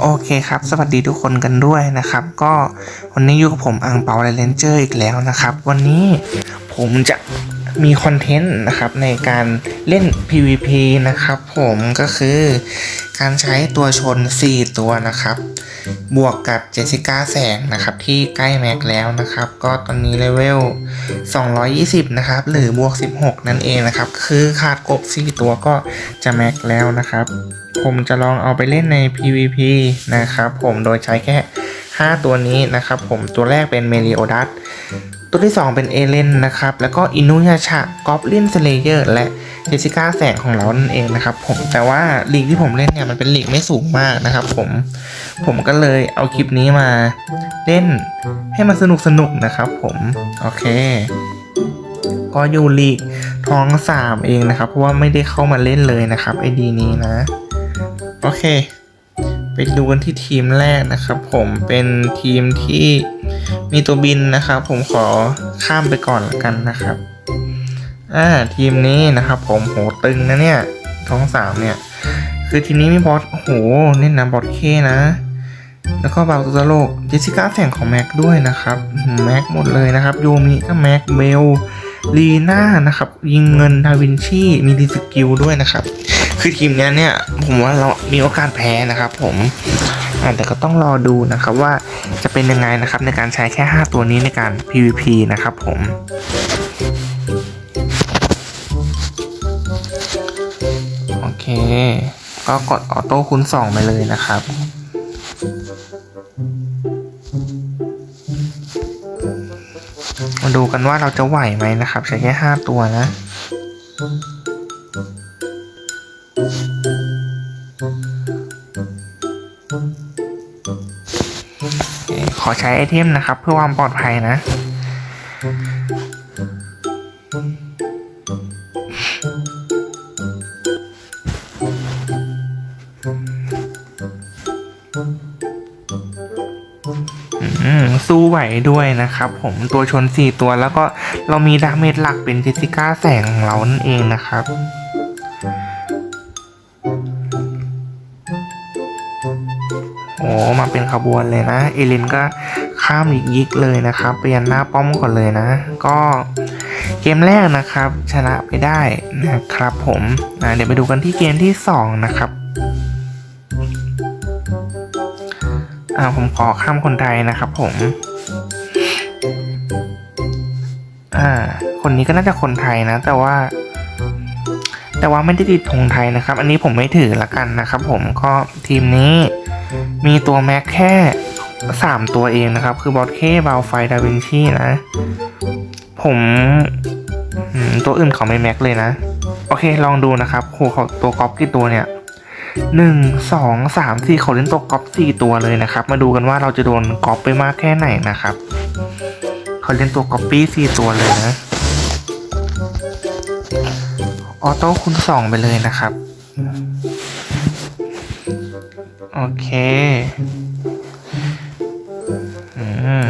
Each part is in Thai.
โอเคครับ สวัสดีทุกคนกันด้วยนะครับ ก็วันนี้อยู่กับผมอังเปาเลนเจอร์อีกแล้วนะครับ วันนี้ผมจะ มีคอนเทนต์นะครับในการเล่น PVP นะครับผมก็คือการใช้ตัวชน 4 ตัวนะครับ บวกกับเจสิก้าแสงนะครับที่ใกล้แม็กแล้วนะครับ ก็ตอนนี้เลเวล 220 นะครับ หรือบวก 16 นั่นเองนะครับ คือขาดกบ 4 ตัวก็จะแม็กแล้วนะครับ ผมจะลองเอาไปเล่นใน PVP นะครับผมโดยใช้แค่ 5 ตัวนี้นะครับ ผมตัวแรกเป็นเมริโอดัส ตัวที่ 2 เป็นเอเลนนะครับ แล้วก็อินุยาชะกอบลินสเลเยอร์และเจสิก้าแสงของเรานั่นเองนะครับผมแต่ว่าลีกที่ผมเล่นเนี่ยมันเป็นลีกไม่สูงมากนะครับผมผมก็เลยเอาคลิปนี้มาเล่นให้มันสนุกสนุกๆนะครับผมโอเค ก็อยู่ลีกท้องสามเองนะครับ เพราะว่าไม่ได้เข้ามาเล่นเลยนะครับไอดีนี้นะ โอเค ไปดูกันที่ทีมแรกนะครับ ผมเป็นทีมที่ มีตัวบินนะครับ ผมขอข้ามไปก่อนละกันนะครับอ่าทีมนี้นะครับ ผมโหตึงนะเนี่ยท้องสามเนี่ย คือทีมนี้มีบอสโหเล่นนะบอสเคนะ แล้วก็บาวตุตโลกเจสิก้าแสงของแม็กด้วยนะครับแม็กหมดเลยนะครับ โยมิก็แม็กเบลลีน่านะครับ ยิงเงินดาวินชีมีดีสกิลด้วยนะครับ คือทีมนี้เนี่ย ผมว่าเรามีโอกาสแพ้นะครับ ผม แต่ก็ต้องรอดูนะครับว่าจะเป็นยังไงนะครับในการใช้แค่ 5 ตัวนี้ในการ PVP นะครับผมโอเค ก็กดออโต้คูณ2ไปเลยนะครับมาดูกันว่าเราจะไหวไหมนะครับ ใช้แค่ 5 ตัวนะ อใช้ไอเทมนะครับ เพื่อความปลอดภัยนะอืมสู้ไหวด้วยนะครับผมตัวชน 4 ตัวแล้วก็เรามีดาเมจหลักเป็นเจสิก้าแสงของเรานั่นเองนะครับ มาเป็นขบวนเลยนะ เอลินก็ข้ามอีกยิกเลยนะครับ เปลี่ยนหน้าป้อมก่อนเลยนะ ก็เกมแรกนะครับ ชนะไปได้นะครับผมอ่าเดี๋ยวไปดูกันที่เกมที่ 2 นะครับอ่าผมขอข้ามคนไทยนะครับผมอ่าคนนี้ก็น่าจะคนไทยนะ แต่ว่า แต่ว่าไม่ได้ติดธงไทยนะครับ อันนี้ผมไม่ถือละกันนะครับ ผมก็ทีมนี้ มีตัวแม็กแค่สามตัวเองนะครับ คือบอสเคบาลไฟดาวินชีนะผมอืมตัวอื่นเขาไม่แม็กเลยนะ โอเคลองดูนะครับโหเขาตัวก๊อปกี่ตัวเนี่ยหนึ่งสองสามสี่เขาเล่นตัวก๊อปสี่ตัวเลยนะครับ มาดูกันว่าเราจะโดนก๊อปไปมากแค่ไหนนะครับเขาเล่นตัวก๊อปปี้สี่ตัวเลยนะออโต้คูณสองไปเลยนะครับ โอเคอืม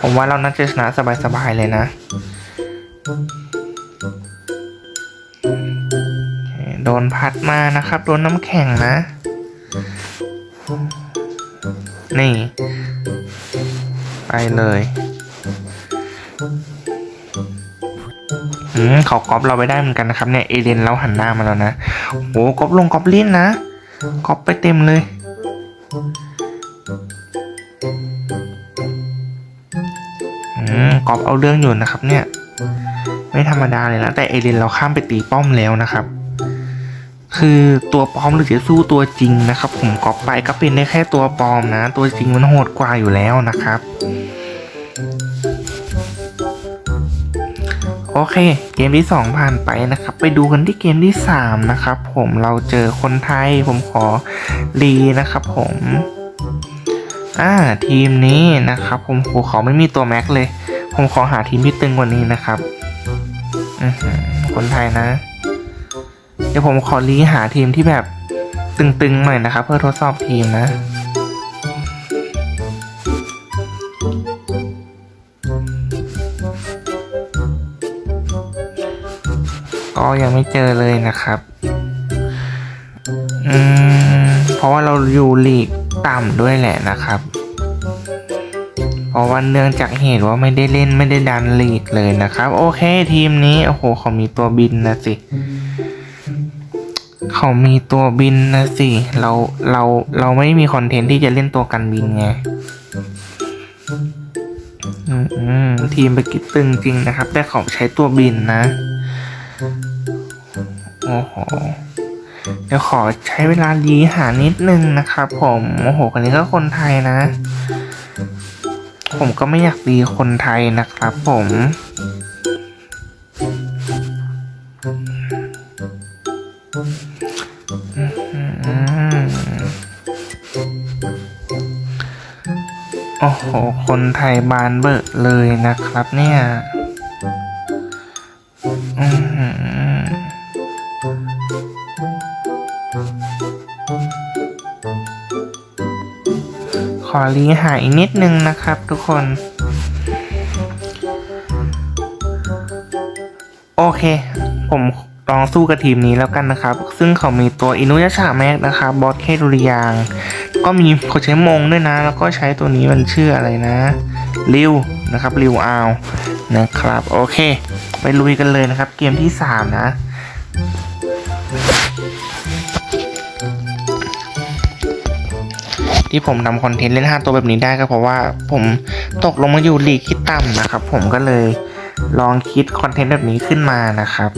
ผมว่าเราน่าจะชนะสบายๆเลยนะโดนพัดมานะครับ โดนน้ำแข็งนะ นี่ ไปเลยอืมเขาก๊อปเราไปได้เหมือนกันนะครับเนี่ย เอเดนเราหันหน้ามาแล้วนะโอ้ก๊อปลงก๊อปลิ้นนะก๊อปไปเต็มเลย กอบเอาเรื่องอยู่นะครับเนี่ย ไม่ธรรมดาเลยนะ แต่เอเดนเราข้ามไปตีป้อมแล้วนะครับ คือตัวปลอมหรือจะสู้ตัวจริงนะครับ ผมกอบไปก็เป็นได้แค่ตัวปลอมนะ ตัวจริงมันโหดกว่าอยู่แล้วนะครับ เค เกมที่ 2 ผ่านไปนะครับ ไปดูกันที่เกมที่ 3 นะครับ ผมเราเจอคนไทยผมขอรีนะครับ ผมอ่าทีมนี้นะครับ ผมโหเขาไม่มีตัวแม็กเลย ผมขอหาทีมที่ตึงกว่านี้นะครับอือหือคนไทยนะ เดี๋ยวผมขอรีหาทีมที่แบบตึงๆหน่อยนะครับ เพื่อทดสอบทีมนะ ก็ยังไม่เจอเลยนะครับอืมเพราะว่าเราอยู่ลีกต่ำด้วยแหละนะครับ เพราะว่าเนื่องจากเหตุว่าไม่ได้เล่นไม่ได้ดันลีกเลยนะครับ โอเคทีมนี้ โอ้โหเขามีตัวบินนะสิ เขามีตัวบินนะสิ เราเราเราไม่มีคอนเทนต์ที่จะเล่นตัวกันบินไงอืมทีมไปกิดตึงจริงนะครับ แต่เขาใช้ตัวบินนะ โอ้โหเดี๋ยวขอใช้เวลาดีหานิดนึงนะครับผมโอ้โหคนนี้ก็คนไทยนะ ผมก็ไม่อยากดีคนไทยนะครับผมโอ้โห คนไทยบานเบิกเลยนะครับเนี่ย ขอรีหายนิดนึงนะครับทุกคน โอเค ผมลองสู้กับทีมนี้แล้วกันนะครับ ซึ่งเขามีตัวอินุยะชาแม็กนะครับบอสเคดุริยาง ก็มีเขาใช้มงด้วยนะ แล้วก็ใช้ตัวนี้มันชื่ออะไรนะริวนะครับริวอาว นะครับโอเค ไปลุยกันเลยนะครับ เกมที่ 3 นะ ที่ผมทำคอนเทนต์เล่น 5 ตัวแบบนี้ได้ก็เพราะว่าผมตกลงมาอยู่ลีกที่ต่ำนะครับ ผมก็เลยลองคิดคอนเทนต์แบบนี้ขึ้นมานะครับ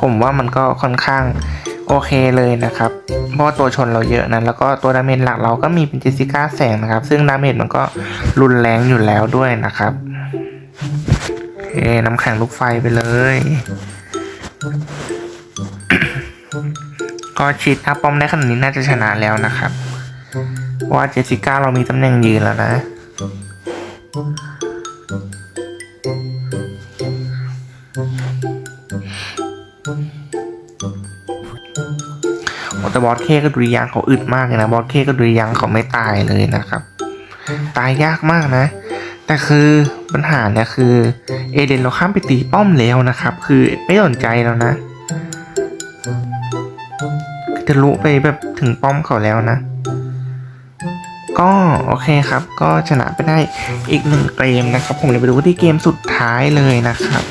ผมว่ามันก็ค่อนข้างโอเคเลยนะครับ เพราะว่าตัวชนเราเยอะนะแล้วก็ตัวดาเมจหลักเราก็มีเป็นเจสสิก้าแสงนะครับ ซึ่งดาเมจมันก็รุนแรงอยู่แล้วด้วยนะครับโอเคน้ำแข็งลูกไฟไปเลย ก็ชิดอัพป้อมได้ขนาดนี้น่าจะชนะแล้วนะครับว่าเจสิก้าเรามีตำแหน่งยืนแล้วนะ แต่บอสเคกับดุริยางเขาอึดมากเลยนะบอสเคกับดุริยางเขาไม่ตายเลยนะครับ ตายยากมากนะ แต่คือปัญหาเนี่ยคือเอเดนเราข้ามไปตีป้อมแล้วนะครับ คือไม่สนใจแล้วนะจะลุไปแบบถึงป้อมเขาแล้วนะ ก็โอเคครับ ก็ชนะไปได้อีกหนึ่งเกมนะครับ ผมเลยไปดูที่เกมสุดท้ายเลยนะครับ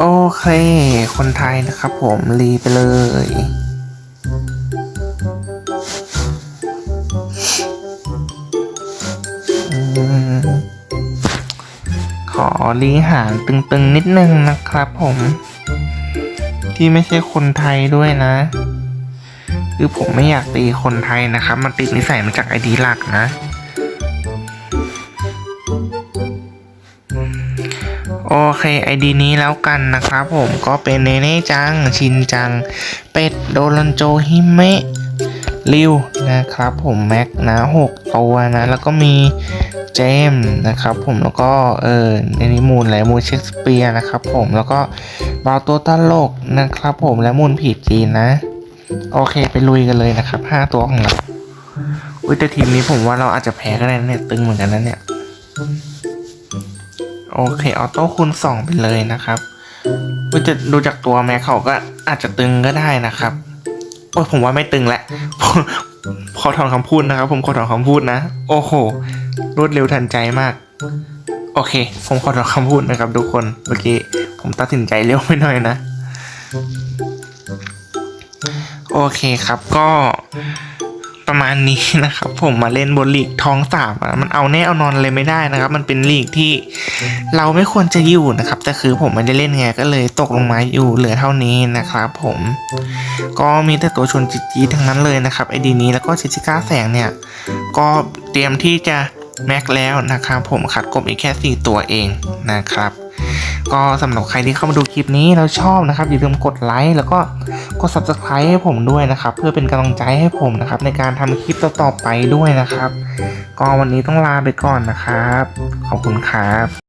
โอเค คนไทยนะครับผมรีไปเลยอขอรีหางตึงๆนิดนึงนะครับผม ที่ไม่ใช่คนไทยด้วยนะ คือผมไม่อยากตีคนไทยนะครับ มันติดนิสัยมาจากไอดีหลักนะ โอเคไอดีนี้แล้วกันนะครับผมก็เป็นเนเน่จัง ชินจัง เป็ดโดรันโจฮิเมะริวนะครับผมแม็กนะหกตัวนะ แล้วก็มีเจมนะครับผมแล้วก็เออในนี้มูลและมูลเชคสเปียร์นะครับผมแล้วก็บาวตัวตลกนะครับผมและมูลผีจีนนะ โอเคไปลุยกันเลยนะครับห้าตัวของเราอุ้ยแต่ทีมนี้ผมว่าเราอาจจะแพ้ก็ได้เนี่ยตึงเหมือนกันนะเนี่ย โอเคออโต้คูณสองไปเลยนะครับก็จะดูจากตัวแม็กเขาก็อาจจะตึงก็ได้นะครับโอ้ผมว่าไม่ตึงแหละขอถอนคำพูดนะครับ ผมขอถอนคำพูดนะ โอ้โห รวดเร็วทันใจมาก โอเค ผมขอถอนคำพูดนะครับ ทุกคนเมื่อกี้ผมตัดสินใจเร็วไปหน่อยนะ โอเคครับก็ ประมาณนี้นะครับผมมาเล่นบนลีกท้องสามมันเอาแน่เอานอนเลยไม่ได้นะครับ มันเป็นลีกที่เราไม่ควรจะอยู่นะครับแต่คือผมไม่ได้เล่นไงก็เลยตกลงมาอยู่เหลือเท่านี้นะครับผมก็มีแต่ตัวชนจีจีทั้งนั้นเลยนะครับไอดีนี้แล้วก็เจสสิก้าแสงเนี่ยก็เตรียมที่จะแม็กแล้วนะครับผมขัดกบอีกแค่ 4 ตัวเองนะครับ ก็สำหรับใครที่เข้ามาดูคลิปนี้แล้วชอบนะครับอย่าลืมกดไลค์แล้วก็กด subscribe ให้ผมด้วยนะครับ เพื่อเป็นกำลังใจให้ผมนะครับในการทำคลิปต่อๆไปด้วยนะครับ ก็วันนี้ต้องลาไปก่อนนะครับ ขอบคุณครับ